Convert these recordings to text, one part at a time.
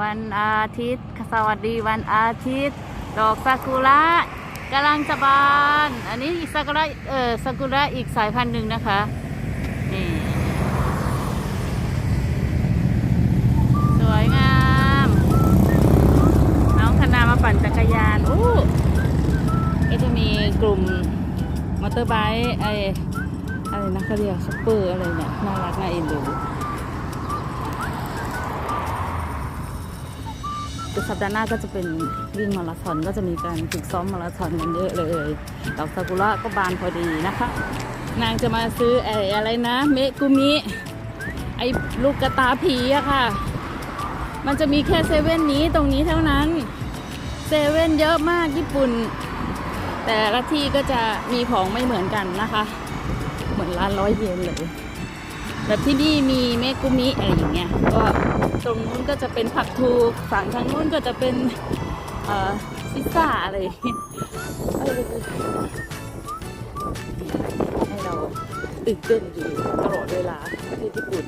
วันอาทิตย์ สวัสดีวันอาทิตย์ ดอกซากุระกำลังจะบาน อันนี้ซากุระเออซากุระอีกสายพันธุ์หนึ่งนะคะนี่สวยงาม น้องคณามาปั่นจักรยานอู้ก็จะมีกลุ่มมอเตอร์ไบค์ไออะไรนะเขาเรียกซุปเปอร์อะไรเนี่ยน่ารักน่าเอ็นดู เดี๋ยวสัปดาห์หน้าก็จะเป็นวิ่งมาราธอนก็จะมีการฝึกซ้อมมาราธอนกันเยอะเลยดอกซากุระก็บานพอดีนะคะ นางจะมาซื้อไอ้อะไรนะ เมกุมิ ไอ้ลูกกระตาผีอะค่ะ มันจะมีแค่เซเว่นนี้ตรงนี้เท่านั้น เซเว่นเยอะมากญี่ปุ่น แต่ละที่ก็จะมีของไม่เหมือนกันนะคะ เหมือนร้านร้อยเยนเลย แบบที่นี่มีเมกุมิอะไรอย่างเงี้ยก็ตรงนู้นก็จะเป็นผักทูฝั่งทางนู้นก็จะเป็นเอ่อพิซซ่าอะไรอย่ให้เราตื่นเต้นอยู่ตลอดเวลาที่ญี่ปุ่น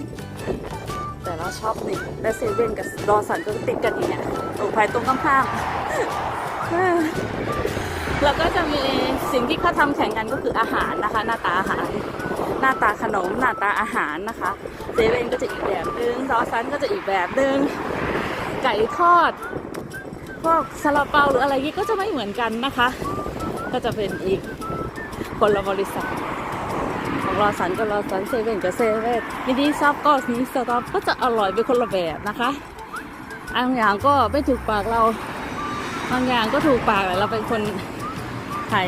แต่เราชอบนี่และเซเว่นกับรอสันก็ติดกันอย่างเงี้ยตรงภายตรงข้ามแล้วก็จะมีสิ่งที่เขาทำแข่งกันก็คืออาหารนะคะ หน้าตาอาหาร หน้าตาขนมหน้าตาอาหารนะคะเซเว่นก็จะอีกแบบนึงรอสันก็จะอีกแบบนึงไก่ทอด พวกซาลาเปาหรืออะไรนี้ก็จะไม่เหมือนกันนะคะ ก็จะเป็นอีกคนละบริษัทของรอสันก็รอสันเซเว่นก็เซเว่นมินิซับก็มินิสต็อปก็จะอร่อยเป็นคนละแบบนะคะบางอย่างก็ไม่ถูกปากเราบางอย่างก็ถูกปากเราเป็นคนไทย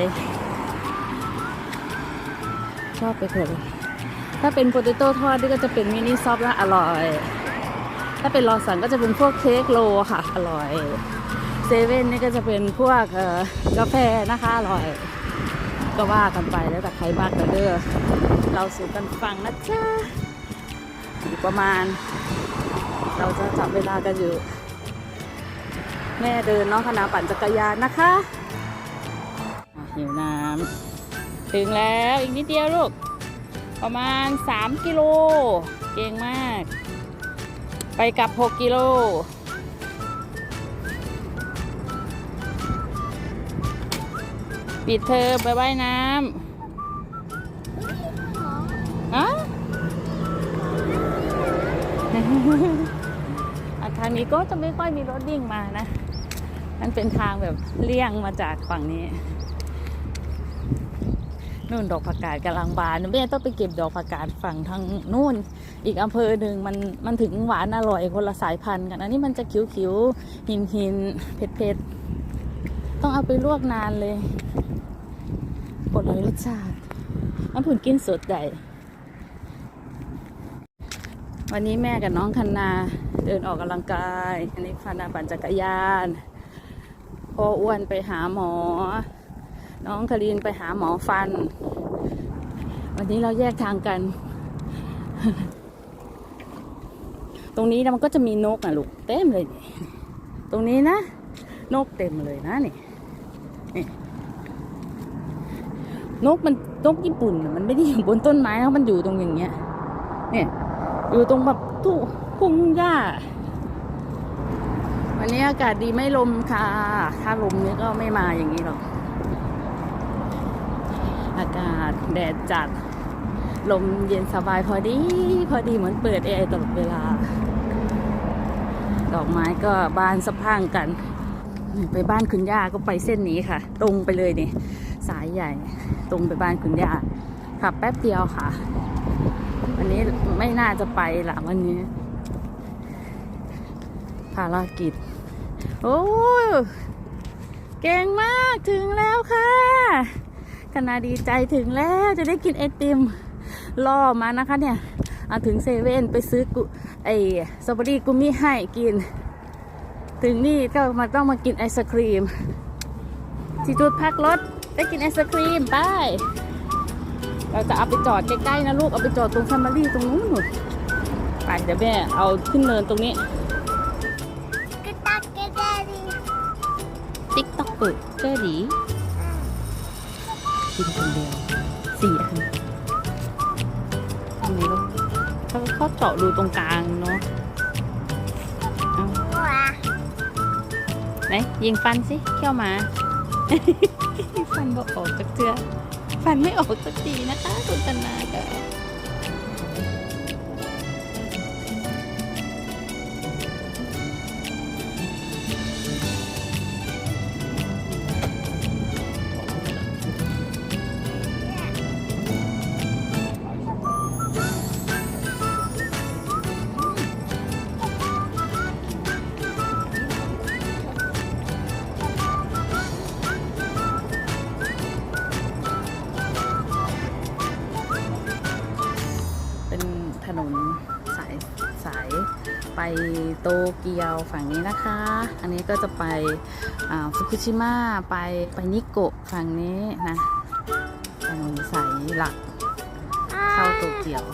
ชอบไปเถอะถ้าเป็นโปเตโต้ทอดนี่ก็จะเป็นมินิซอฟแล้วอร่อย ถ้าเป็นรอสันก็จะเป็นพวกเค้กโลค่ะ อร่อยเซเว่นนี่ก็จะเป็นพวกกาแฟนะคะอร่อย ก็ว่ากันไปแล้วแต่ใครบ้างกันเด้อเราสู่กันฟังนะจ๊ะอีกประมาณ เราจะจับเวลากันอยู่ แม่เดินน้องคณะปั่นจักรยานนะคะอะหิวน้ำ ถึงแล้วอีกนิดเดียวลูก ประมาณ 3 กิโล เก่งมาก ไปกลับ 6 กิโล ปิดเทอไปว่ายน้ำอะอะทางนี้ก็จะไม่ค่อยมีรถวิ่งมานะ มันเป็นทางแบบเลี่ยงมาจากฝั่งนี้ นู่นดอกผักกาดกำลังบานแม่ต้องไปเก็บดอกผักกาดฝั่งทางนู่น อีกอำเภอหนึ่งมันมันถึงหวานอร่อยคนละสายพันธุ์กันอันนี้มันจะคิ้วๆหินหินเผ็ดเผ็ดต้องเอาไปลวกนานเลยกดเลยรสชาติน้ำผุนกินสดใหญ่วันนี้แม่กับน้องคันนาเดินออกกำลังกาย อันนี้คันนาปั่นจักรยานพ่ออ้วนไปหาหมอ น้องคารินไปหาหมอฟัน วันนี้เราแยกทางกัน ตรงนี้นะมันก็จะมีนกอะลูกเต็มเลยนี่ตรงนี้นะ นกเต็มเลยนะนี่นกมันนกญี่ปุ่นมันไม่ได้อยู่บนต้นไม้นะมันอยู่ตรงอย่างเงี้ย เนี่ย อยู่ตรงแบบทุ่งพุ่งหญ้า วันนี้อากาศดีไม่ลมค่ะ ถ้าลมนี่ก็ไม่มาอย่างนี้หรอก อากาศแดดจัด ลมเย็นสบายพอดี พอดีเหมือนเปิดแอร์ตลอดเวลา ดอกไม้ก็บานสะพั่งกัน ไปบ้านคุณย่าก็ไปเส้นนี้ค่ะ ตรงไปเลยนี่ สายใหญ่ ตรงไปบ้านคุณย่าขับแป๊บเดียวค่ะ วันนี้ไม่น่าจะไปละวันนี้ ภารกิจ โอ้ยเก่งมากถึงแล้วค่ะ คณะดีใจถึงแล้วจะได้กินไอติมล่อมานะคะเนี่ยเอาถึงเซเว่นไปซื้อกุไอสตรอเบอรี่กุมิให้กิน ถึงนี่ก็มาต้องมากินไอศครีม ที่จุดพักรถได้กินไอศครีมไปเราจะเอาไปจอดใกล้ๆนะลูกเอาไปจอดตรงแฟมิลี่ตรงนู้นหนูไปเดี๋ยวแม่เอาขึ้นเนินตรงนี้กระตักกระดาษติ๊กต็อกเปิดเจอดี กินคนเดียวสี่อันทำไมกเขาเขาเจาะรูตรงกลางเนาะไหนยิงฟันสิเขี้ยวมา ฟันบอกออกจากเจือฟันไม่ออกสักทีนะคะคุณตนาเด้อ นถนนสายสายไปโตเกียวฝั่งนี้นะคะ อันนี้ก็จะไปฟุกุชิมะไปไปนิโกะฝั่งนี้นะถนนสายหลักเข้าโตเกียว